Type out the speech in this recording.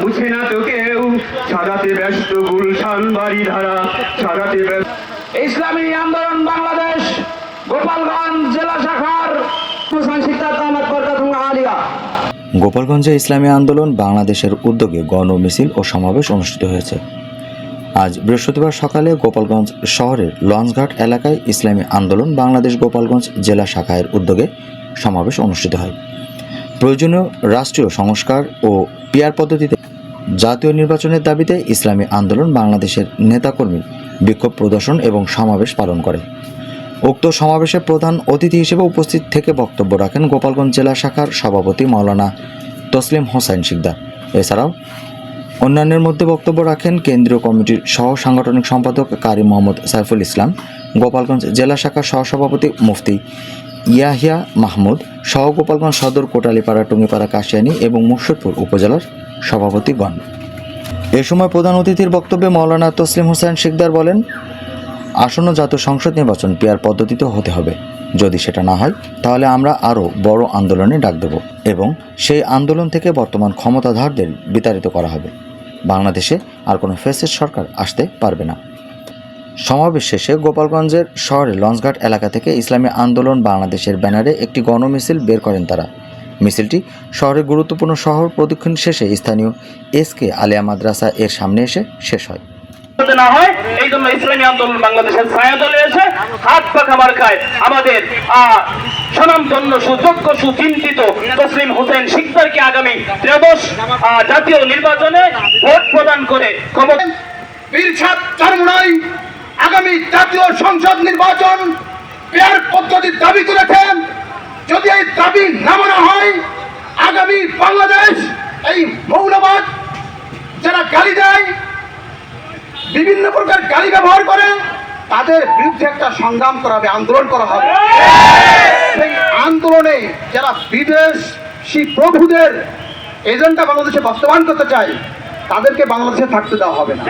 মুছে না তো কেউ। সাজাতে ব্যস্ত গুলশান বাড়ি ধারা সাজাতে ব্যস্ত ইসলামী আন্দোলন বাংলাদেশ গোপালগঞ্জ জেলা শাখার গোপালগঞ্জে ইসলামী আন্দোলন বাংলাদেশের উদ্যোগে গণ মিছিল ও সমাবেশ অনুষ্ঠিত হয়েছে। আজ বৃহস্পতিবার সকালে গোপালগঞ্জ শহরের লঞ্চঘাট এলাকায় ইসলামী আন্দোলন বাংলাদেশ গোপালগঞ্জ জেলা শাখায়ের উদ্যোগে সমাবেশ অনুষ্ঠিত হয়। প্রয়োজনীয় রাষ্ট্রীয় সংস্কার ও পিয়ার পদ্ধতিতে জাতীয় নির্বাচনের দাবিতে ইসলামী আন্দোলন বাংলাদেশের নেতাকর্মী বিক্ষোভ প্রদর্শন এবং সমাবেশ পালন করে। উক্ত সমাবেশে প্রধান অতিথি হিসেবে উপস্থিত থেকে বক্তব্য রাখেন গোপালগঞ্জ জেলা শাখার সভাপতি মাওলানা তসলিম হোসাইন শিকদার। এছাড়াও অন্যান্যের মধ্যে বক্তব্য রাখেন কেন্দ্রীয় কমিটির সহ সাংগঠনিক সম্পাদক কারি মোহাম্মদ সাইফুল ইসলাম, গোপালগঞ্জ জেলা শাখার সহসভাপতি মুফতি ইয়াহিয়া মাহমুদ সহ গোপালগঞ্জ সদর কোটালীপাড়া, টুঙ্গিপাড়া, কাশিয়ানী এবং মুর্শিদপুর উপজেলার সভাপতিগণ। এ সময় প্রধান অতিথির বক্তব্যে মৌলানা তসলিম হোসেন শিকদার বলেন, আসন্ন জাতীয় সংসদ নির্বাচন পিয়ার পদ্ধতিতে হতে হবে। যদি সেটা না হয়, তাহলে আমরা আরও বড় আন্দোলনে ডাক দেব এবং সেই আন্দোলন থেকে বর্তমান ক্ষমতাধারদের বিতাড়িত করা হবে। বাংলাদেশে আর কোনো ফেসের সরকার আসতে পারবে না। সমাবেশ শেষে গোপালগঞ্জের শহরের লঞ্চঘাট এলাকা থেকে ইসলামী আন্দোলন বাংলাদেশের ব্যানারে একটি গণমিছিল বের করেন তারা। মিছিলটি শহরের গুরুত্বপূর্ণ শহর প্রদক্ষিণ শেষে স্থানীয় এস কে আলিয়া মাদ্রাসা এর সামনে এসে শেষ হয়। না হয় এই জন্য ইসলামী আন্দোলন বাংলাদেশের ছায়া দলে এসে হাত পাখা মার্কায় আমাদের আহ, স্বনামধন্য সুযোগ্য সুচিন্তিত তসলিম হোসেন শিকদারকে আগামী ত্রয়োদশ জাতীয় নির্বাচনে ভোট প্রদান করে ক্ষমতা সংসদ নির্বাচন পেয়ার পদ্ধতির দাবি তুলেছেন। যদি এই দাবি না মানা হয়, আগামী বাংলাদেশ, এই মৌলবাদ যারা গালি দেয়, বিভিন্ন প্রকার গালি ব্যবহার করে, তাদের বিরুদ্ধে একটা সংগ্রাম করা হবে, আন্দোলন করা হবে। সেই আন্দোলনে যারা বিদেশি প্রভুদের এজেন্ডা বাংলাদেশে বাস্তবায়ন করতে চায়, তাদেরকে বাংলাদেশে থাকতে দেওয়া হবে না।